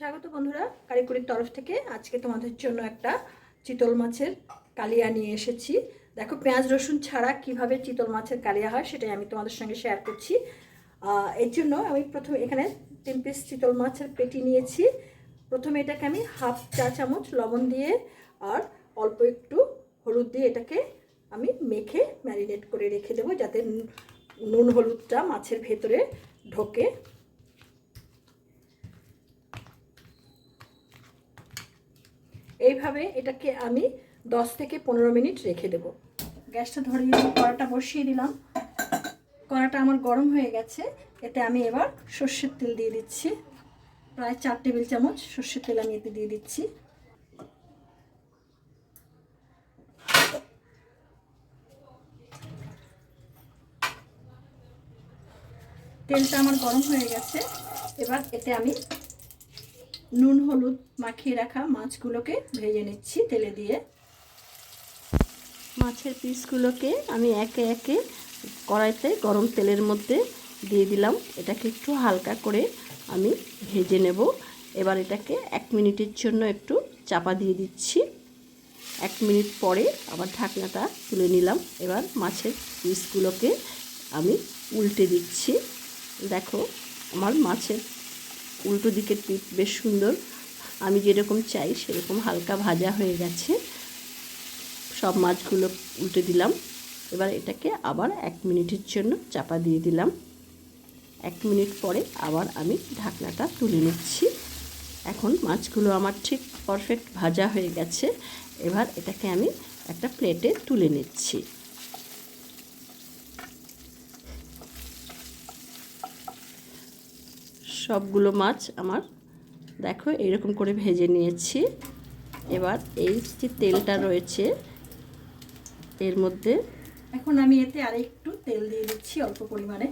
স্বাগত বন্ধুরা, কারিকুরির তরফ থেকে আজকে তোমাদের জন্য একটা চিতল মাছের কালিয়া নিয়ে এসেছি। দেখো, পেঁয়াজ, রসুন ছাড়া কীভাবে চিতল মাছের কালিয়া হয় সেটাই আমি তোমাদের সঙ্গে শেয়ার করছি। এর জন্য আমি প্রথমে এখানে তিন পিস চিতল মাছের পেটি নিয়েছি। প্রথমে এটাকে আমি হাফ চা চামচ লবণ দিয়ে আর অল্প একটু হলুদ দিয়ে এটাকে আমি মেখে ম্যারিনেট করে রেখে দেবো যাতে নুন- নুন হলুদটা মাছের ভেতরে ঢোকে। এইভাবে এটাকে আমি 10 থেকে পনেরো মিনিট রেখে দেব। গ্যাসটা ধরিয়ে কড়াটা বসিয়ে দিলাম। কড়াটা আমার গরম হয়ে গেছে। এতে আমি এবার সর্ষের তেল দিয়ে দিচ্ছি। প্রায় চার টেবিল চামচ সর্ষের তেল আমি এতে দিয়ে দিচ্ছি। তেলটা আমার গরম হয়ে গেছে। এবার এতে আমি নুন হলুদ মাখিয়ে রাখা মাছগুলোকে ভেজে নিচ্ছি তেলে দিয়ে। মাছের পিসগুলোকে আমি একে একে কড়াইতে গরম তেলের মধ্যে দিয়ে দিলাম। এটাকে একটু হালকা করে আমি ভেজে নেব। এবার এটাকে এক মিনিটের জন্য একটু চাপা দিয়ে দিচ্ছি। এক মিনিট পরে আবার ঢাকনাটা তুলে নিলাম। এবার মাছের পিসগুলোকে আমি উল্টে দিচ্ছি। দেখো, আমার মাছের উল্টো দিকের পিঠ বেশ সুন্দর। আমি যেরকম চাই সেরকম হালকা ভাজা হয়ে গেছে। সব মাছগুলো উল্টে দিলাম। এবার এটাকে আবার এক মিনিটের জন্য চাপা দিয়ে দিলাম। এক মিনিট পরে আবার আমি ঢাকনাটা তুলে নিচ্ছি। এখন মাছগুলো আমার ঠিক পারফেক্ট ভাজা হয়ে গেছে। এবার এটাকে আমি একটা প্লেটে তুলে নিচ্ছি। সবগুলো মাছ আমার। দেখো, এরকম করে ভেজে নিয়েছি। এবার এই যে তেলটা রয়েছে, এর মধ্যে এখন আমি এতে আর একটু তেল দিয়ে দিচ্ছি অল্প পরিমাণে।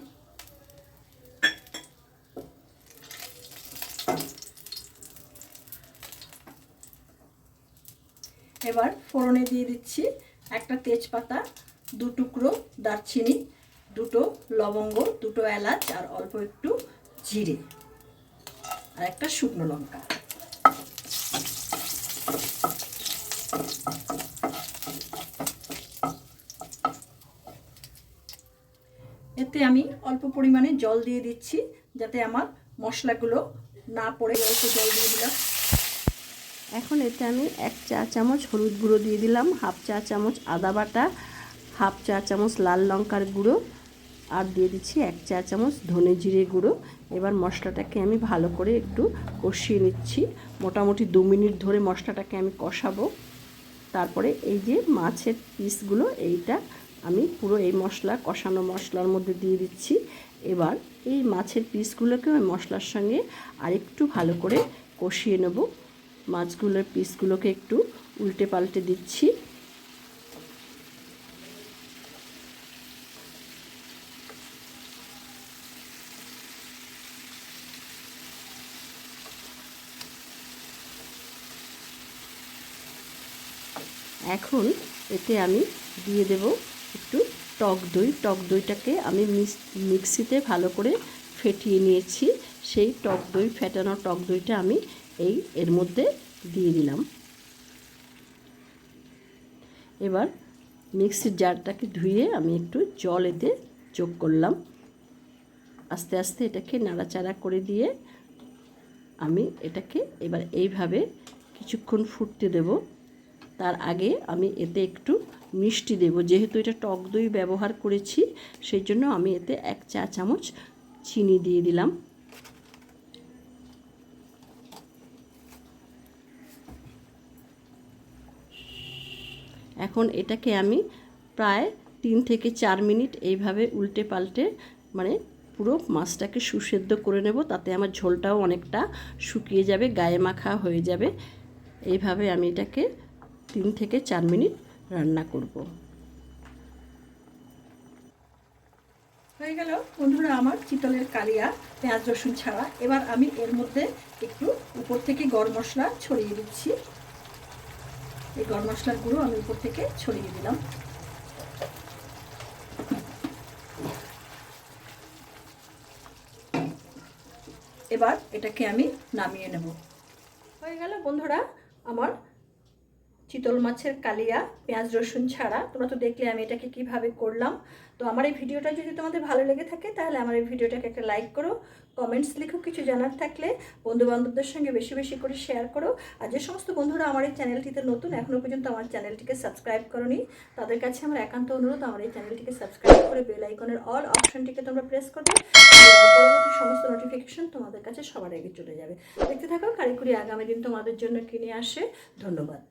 এবার ফোড়নে দিয়ে দিচ্ছি একটা তেজপাতা, দু টুকরো দারচিনি, দুটো লবঙ্গ, দুটো এলাচ, আর অল্প একটু জিরে। আর একটা শুকনো লঙ্কা। এতে আমি অল্প পরিমাণে জল দিয়ে দিচ্ছি, যাতে আমার মশলাগুলো না পড়ে অল্প জল দিয়ে দিলাম। এখন এতে আমি এক চা চামচ হলুদ গুঁড়ো দিয়ে দিলাম, হাফ চা চামচ আদা বাটা, হাফ চা চামচ লাল লঙ্কার গুঁড়ো আর দিয়ে দিচ্ছি এক চা চামচ ধনে জিরে গুঁড়ো। এবার মশলাটাকে আমি ভালো করে একটু কষিয়ে নিচ্ছি। মোটামুটি দু মিনিট ধরে মশলাটাকে আমি কষাবো। তারপরে এই যে মাছের পিসগুলো, এইটা আমি পুরো এই মশলা, কষানো মশলার মধ্যে দিয়ে দিচ্ছি। এবার এই মাছের পিসগুলোকে ওই মশলার সঙ্গে আরেকটু ভালো করে কষিয়ে নেব। মাছগুলোর পিসগুলোকে একটু উল্টে পাল্টে দিচ্ছি। এখন এতে আমি দিয়ে দেব একটু টক দই। টক দইটাকে আমি মিক্সিতে ভালো করে ফেটিয়ে নিয়েছি। সেই টক দই, ফেটানো টক দইটা আমি এই, এর মধ্যে দিয়ে দিলাম। এবার মিক্সির জারটাকে ধুয়ে আমি একটু জল এতে যোগ করলাম। আস্তে আস্তে এটাকে নাড়াচাড়া করে দিয়ে আমি এটাকে এবার এইভাবে কিছুক্ষণ ফুটতে দেব। তার আগে আমি এতে একটু মিষ্টি দেব। যেহেতু এটা টক দই ব্যবহার করেছি সেই জন্য আমি এতে এক চা চামচ চিনি দিয়ে দিলাম। এখন এটাকে আমি প্রায় তিন থেকে চার মিনিট এইভাবে উল্টে পাল্টে মানে পুরো মাছটাকে সুসেদ্ধ করে নেব, তাতে আমার ঝোলটাও অনেকটা শুকিয়ে যাবে, গায়ে মাখা হয়ে যাবে। এইভাবে আমি এটাকে তিন থেকে চার মিনিট রান্না করব। হয়ে গেল বন্ধুরা আমার চিতলের কালিয়া, পেঁয়াজ, রসুন ছাড়া। এবার আমি এর মধ্যে একটু উপর থেকে গরম মশলা ছড়িয়ে দিচ্ছি। এই গরম মশলার গুঁড়ো আমি উপর থেকে ছড়িয়ে দিলাম। এবার এটাকে আমি নামিয়ে নেব। হয়ে গেল বন্ধুরা আমার চিতল মাছের কালিয়া, পেঁয়াজ, রসুন ছাড়া। তোমরা তো দেখলে আমি এটাকে কীভাবে করলাম। তো আমার এই ভিডিওটা যদি তোমাদের ভালো লেগে থাকে, তাহলে আমার এই ভিডিওটাকে একটা লাইক করো কমেন্টস লিখো, কিছু জানার থাকলে বন্ধু বান্ধবদের সঙ্গে বেশি বেশি করে শেয়ার করো। আর যে সমস্ত বন্ধুরা আমার এই চ্যানেলটিতে নতুন এখনও পর্যন্ত আমার চ্যানেলটিকে সাবস্ক্রাইব করনি, তাদের কাছে আমার একান্ত অনুরোধ, আমার এই চ্যানেলটিকে সাবস্ক্রাইব করে বেল আইকনের অল অপশনটিকে তোমরা প্রেস করবে পরবর্তী সমস্ত নোটিফিকেশন তোমাদের কাছে সবার আগে চলে যাবে। দেখতে থাকো, কারিকুরি আগামী দিন তোমাদের জন্য কিনে আসে। ধন্যবাদ।